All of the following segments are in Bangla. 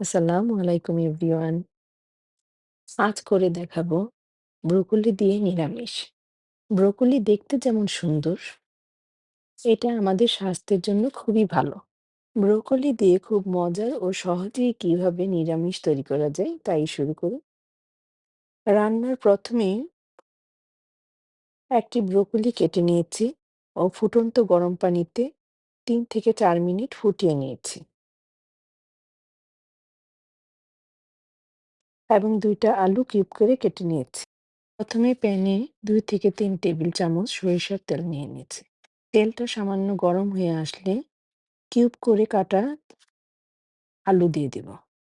আসসালামু আলাইকুম এভরিওয়ান। আজ করে দেখাবো ব্রোকলি দিয়ে নিরামিষ। ব্রোকলি দেখতে যেমন সুন্দর, এটা আমাদের স্বাস্থ্যের জন্য খুবই ভালো। ব্রোকলি দিয়ে খুব মজার ও সহজেই কীভাবে নিরামিষ তৈরি করা যায় তাই শুরু করি। রান্নার প্রথমে একটি ব্রোকলি কেটে নিয়েছি ও ফুটন্ত গরম পানিতে তিন থেকে চার মিনিট ফুটিয়ে নিয়েছি। এবং দুইটা আলু কিউব করে কেটে নিয়েছি। প্রথমে প্যানে দুই থেকে তিন টেবিল চামচ সরিষার তেল নিয়ে নিয়েছি। তেলটা সামান্য গরম হয়ে আসলে কিউব করে কাটা আলু দিয়ে দিব।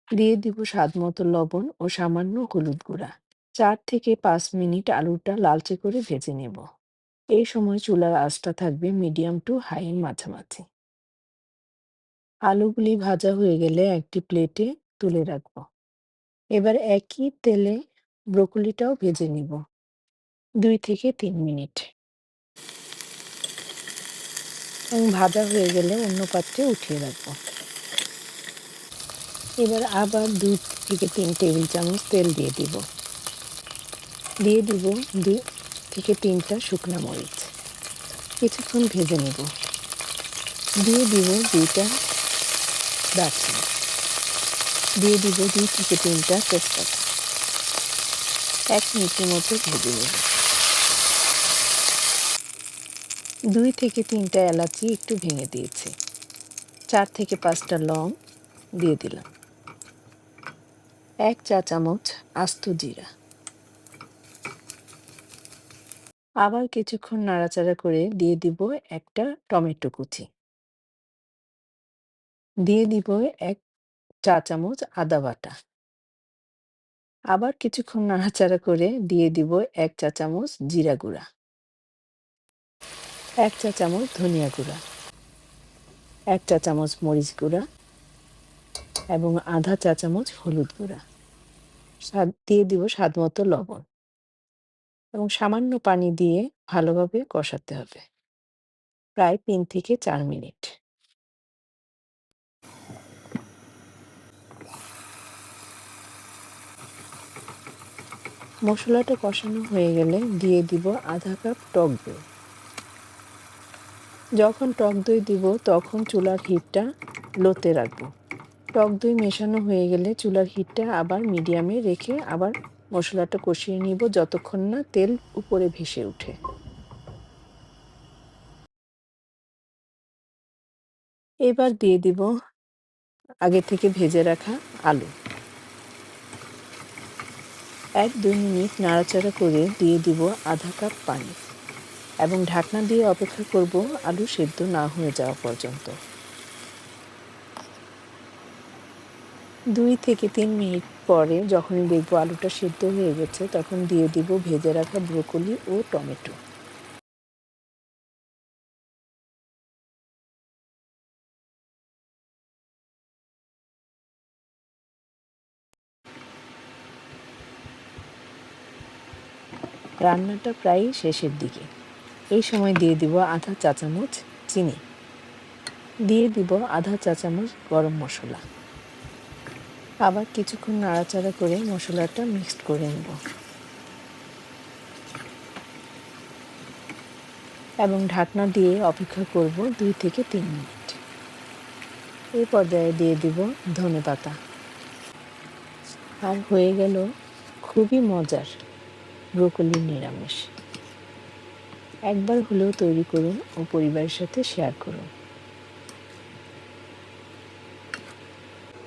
দিয়ে দিব স্বাদ মতো লবণ ও সামান্য হলুদ গুঁড়া। চার থেকে পাঁচ মিনিট আলুটা লালচে করে ভেজে নেব। এই সময় চুলার আঁচটা থাকবে মিডিয়াম টু হাই মাঝামাঝি। আলুগুলি ভাজা হয়ে গেলে একটি প্লেটে তুলে রাখব। এবার একই তেলে ব্রোকলিটাও ভেজে নিব। দুই থেকে তিন মিনিট। এবং ভাজা হয়ে গেলে অন্য পাত্রে উঠিয়ে রাখব। এবার আবার দুই থেকে তিন টেবিল চামচ তেল দিয়ে দিব। দিয়ে দিব দুই থেকে তিনটা শুকনা মরিচ। কিছুক্ষণ ভেজে নেব। দিয়ে দিব দুইটা দারচিনি। দিয়ে দিব দুই থেকে তিনটা তেজপাতা। এক মিনিটের মতো ভেজে নেব। দুই থেকে তিনটা এলাচি একটু ভেঙে দিয়েছি। চার থেকে পাঁচটা লং দিয়ে দিলাম। এক চা চামচ আস্ত জিরা। আবার কিছুক্ষণ নাড়াচাড়া করে দিয়ে দিব একটা টমেটো কুচি। দিয়ে দিব এক চা চামচ আদা বাটা। আবার কিছুক্ষণ নাড়াচাড়া করে দিয়ে দিব এক চা চামচ জিরা গুঁড়া। এক চা চামচ ধনিয়া গুঁড়া। এক চা চামচ মরিচ গুঁড়া এবং আধা চা চামচ হলুদ গুঁড়া। স্বাদ, দিয়ে দিব স্বাদ মতো লবণ এবং সামান্য পানি দিয়ে ভালোভাবে কষাতে হবে। প্রায় তিন থেকে চার মিনিট। মশলাটা কষানো হয়ে গেলে দিয়ে দিব আধা কাপ টক দই। যখন টক দই দিব, তখন চুলার হিটটা লোতে রাখব। টক দই মেশানো হয়ে গেলে চুলার হিটটা আবার মিডিয়ামে রেখে আবার মশলাটা কষিয়ে নিব যতক্ষণ না তেল উপরে ভেসে ওঠে এবার দিয়ে দিব আগে থেকে ভেজে রাখা আলু। এক দুই মিনিট নাড়াচাড়া করে দিয়ে দিব আধা কাপ পানি এবং ঢাকনা দিয়ে অপেক্ষা করব আলু সেদ্ধ না হয়ে যাওয়া পর্যন্ত। দুই থেকে তিন মিনিট পরে যখনই দেখব আলুটা সেদ্ধ হয়ে গেছে, তখন দিয়ে দিব ভেজে রাখা ব্রোকলি ও টমেটো। রান্নাটা প্রায় শেষের দিকে। এই সময় দিয়ে দিব আধা চা চামচ চিনি। দিয়ে দিব আধা চা চামচ গরম মশলা। আবার কিছুক্ষণ নাড়াচাড়া করে মশলাটা মিক্সড করে নেব। এবং ঢাকনা দিয়ে অপেক্ষা করব দুই থেকে তিন মিনিট। এই পর্যায়ে দিয়ে দিব ধনে পাতা আর হয়ে গেল খুবই মজার ব্রোকলি নিরামিষ। একবার হলেও তৈরি করুন ও পরিবারের সাথে শেয়ার করুন।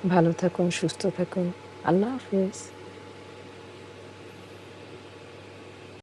ভালো থাকুন, সুস্থ থাকুন। আল্লাহ হাফেজ।